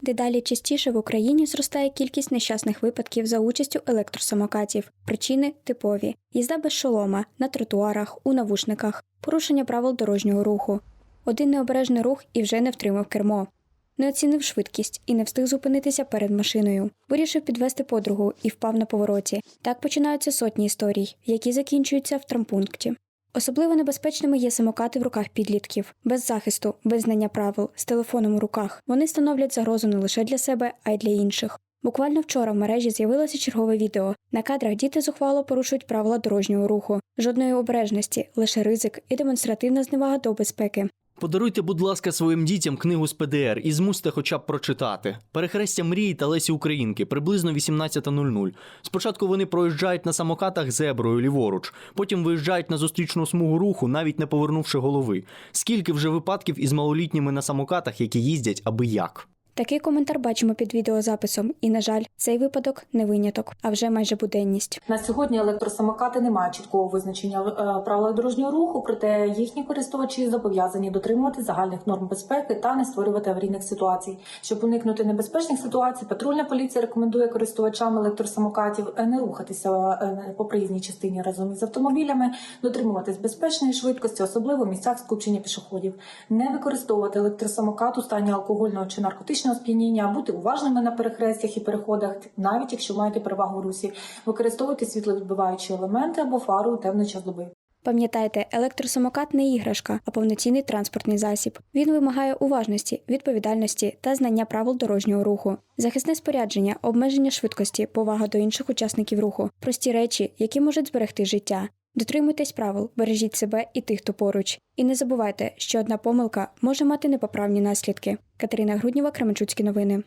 Дедалі частіше в Україні зростає кількість нещасних випадків за участю електросамокатів. Причини типові: їзда без шолома, на тротуарах, у навушниках, порушення правил дорожнього руху. Один необережний рух і вже не втримав кермо. Не оцінив швидкість і не встиг зупинитися перед машиною. Вирішив підвести подругу і впав на повороті. Так починаються сотні історій, які закінчуються в травмпункті. Особливо небезпечними є самокати в руках підлітків, без захисту, без знання правил, з телефоном у руках. Вони становлять загрозу не лише для себе, а й для інших. Буквально вчора в мережі з'явилося чергове відео. На кадрах діти зухвало порушують правила дорожнього руху, жодної обережності, лише ризик і демонстративна зневага до безпеки. Подаруйте, будь ласка, своїм дітям книгу з ПДР і змусьте хоча б прочитати. Перехрестя мрії та Лесі Українки приблизно 18.00. Спочатку вони проїжджають на самокатах зеброю ліворуч, потім виїжджають на зустрічну смугу руху, навіть не повернувши голови. Скільки вже випадків із малолітніми на самокатах, які їздять аби як? Такий коментар бачимо під відеозаписом, і, на жаль, цей випадок не виняток, а вже майже буденність. На сьогодні електросамокати не мають чіткого визначення е, дорожнього руху, проте їхні користувачі зобов'язані дотримувати загальних норм безпеки та не створювати аварійних ситуацій. Щоб уникнути небезпечних ситуацій, патрульна поліція рекомендує користувачам електросамокатів е, не рухатися е, по проїзній частині разом із автомобілями, дотримуватись безпечної швидкості, особливо в місцях скупчення пішоходів, не використовувати електросамокат у стані алкогольного чи наркотичного сп'яніння, бути уважними на перехрестях і переходах, навіть якщо маєте перевагу русі, використовувати світловідбиваючі елементи або фару у темний час доби. Пам'ятайте, електросамокат не іграшка, а повноцінний транспортний засіб. Він вимагає уважності, відповідальності та знання правил дорожнього руху, захисне спорядження, обмеження швидкості, повага до інших учасників руху, прості речі, які можуть зберегти життя. Дотримуйтесь правил, бережіть себе і тих, хто поруч. І не забувайте, що одна помилка може мати непоправні наслідки. Катерина Груднєва, Кременчуцькі новини.